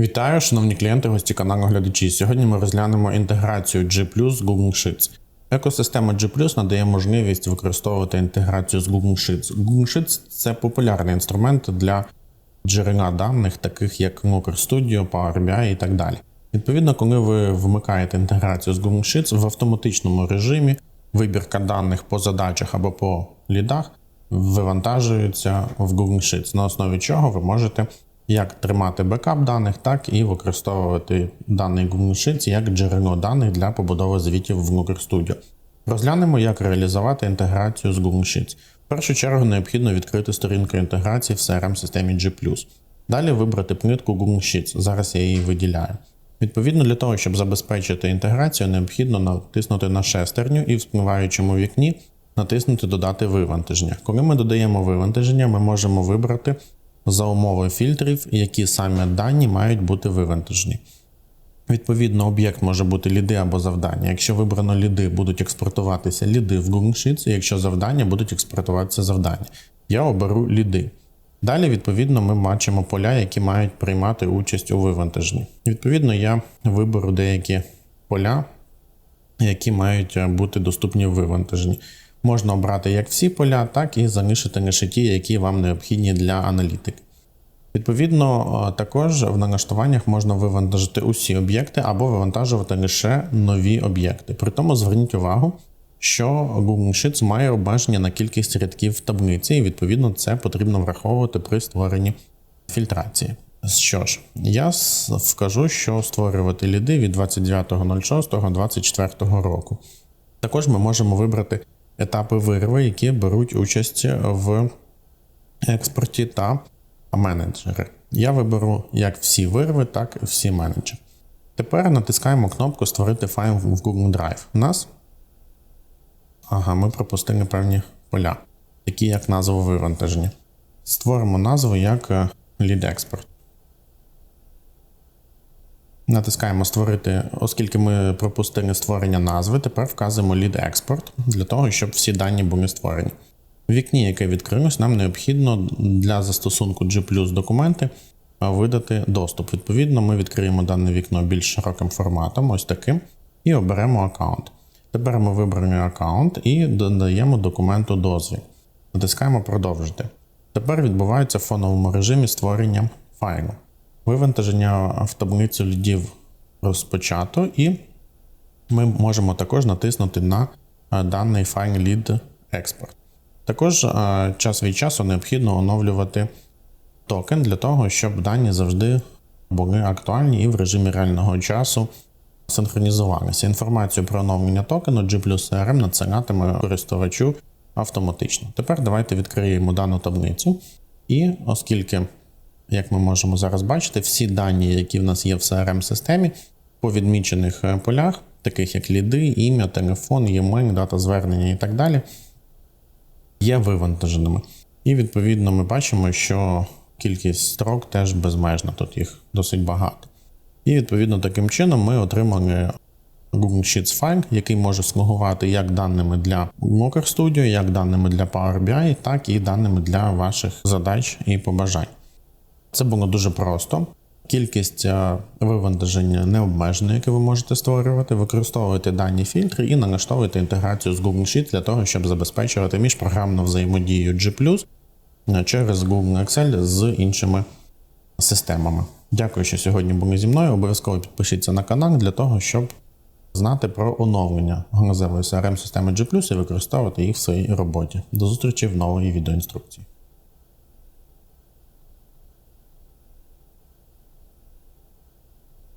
Вітаю, шановні клієнти, гості каналу глядачі. Сьогодні ми розглянемо інтеграцію G з Google Sheets. Екосистема G надає можливість використовувати інтеграцію з Google Sheets. Google Sheets – це популярний інструмент для джерела даних, таких як Looker Studio, Power BI і так далі. Відповідно, коли ви вмикаєте інтеграцію з Google Sheets в автоматичному режимі, вибірка даних по задачах або по лідах вивантажується в Google Sheets, на основі чого ви можете як тримати бекап даних, так і використовувати даний Google Sheets як джерело даних для побудови звітів в Looker Studio. Розглянемо, як реалізувати інтеграцію з Google Sheets. В першу чергу необхідно відкрити сторінку інтеграції в crm системі G. Далі вибрати плитку Google Sheets. Зараз я її виділяю. Відповідно, для того, щоб забезпечити інтеграцію, необхідно натиснути на шестерню і в спливаючому вікні натиснути Додати вивантаження. Коли ми додаємо вивантаження, ми можемо вибрати за умови фільтрів, які саме дані мають бути вивантажені. Відповідно, об'єкт може бути ліди або завдання. Якщо вибрано ліди, будуть експортуватися ліди в Google Sheets, якщо завдання будуть експортуватися завдання. Я оберу ліди. Далі, відповідно, ми бачимо поля, які мають приймати участь у вивантаженні. Відповідно, я виберу деякі поля, які мають бути доступні в вивантаженні. Можна обрати як всі поля, так і залишити лише ті, які вам необхідні для аналітики. Відповідно, також в налаштуваннях можна вивантажити усі об'єкти або вивантажувати лише нові об'єкти. При тому зверніть увагу, що Google Sheets має обмеження на кількість рядків в таблиці, і відповідно це потрібно враховувати при створенні фільтрації. Що ж, я вкажу, що створювати ліди від 29.06.24 року. Також ми можемо вибрати етапи вирви, які беруть участь в експорті та менеджери. Я виберу як всі вирви, так і всі менеджери. Тепер натискаємо кнопку Створити файл в Google Drive. У нас. Ага, ми пропустили певні поля, такі як назва вивантаження. Створимо назву як е, Lead Export. Натискаємо Створити, оскільки ми пропустили створення назви, тепер вказуємо Lead Export для того, щоб всі дані були створені. В вікні, яке відкрилось, нам необхідно для застосунку G документи видати доступ. Відповідно, ми відкриємо дане вікно більш широким форматом, ось таким, і оберемо аккаунт. Тепер ми виберемо аккаунт і додаємо документу дозвіл. Натискаємо Продовжити. Тепер відбувається в фоновому режимі створення файлу. Вивантаження в таблицю лідів розпочато, і ми можемо також натиснути на даний файл lead export. Також час від часу необхідно оновлювати токен для того, щоб дані завжди були актуальні і в режимі реального часу синхронізувалися. Інформацію про оновлення токену G CRM надсилатиме користувачу автоматично. Тепер давайте відкриємо дану таблицю. І оскільки, як ми можемо зараз бачити, всі дані, які в нас є в crm системі по відмічених е, полях, таких як ліди, ім'я, телефон, e-mail, дата звернення і так далі є вивантаженими. І відповідно ми бачимо, що кількість строк теж безмежна, тут їх досить багато. І відповідно таким чином ми отримали Google Sheets файл, який може слугувати як даними для Looker Studio, як даними для Power BI, так і даними для ваших задач і побажань. Це було дуже просто. Кількість е, вивантаження не обмежена, яке ви можете створювати, використовуйте дані фільтри і налаштовуйте інтеграцію з Google Sheet для того, щоб забезпечувати міжпрограмну взаємодію G е, через Google Excel з іншими системами. Дякую, що сьогодні були зі мною. Обов'язково підпишіться на канал для того, щоб знати про оновлення галузевої crm системи G і використовувати їх в своїй роботі. До зустрічі в новій відеоінструкції.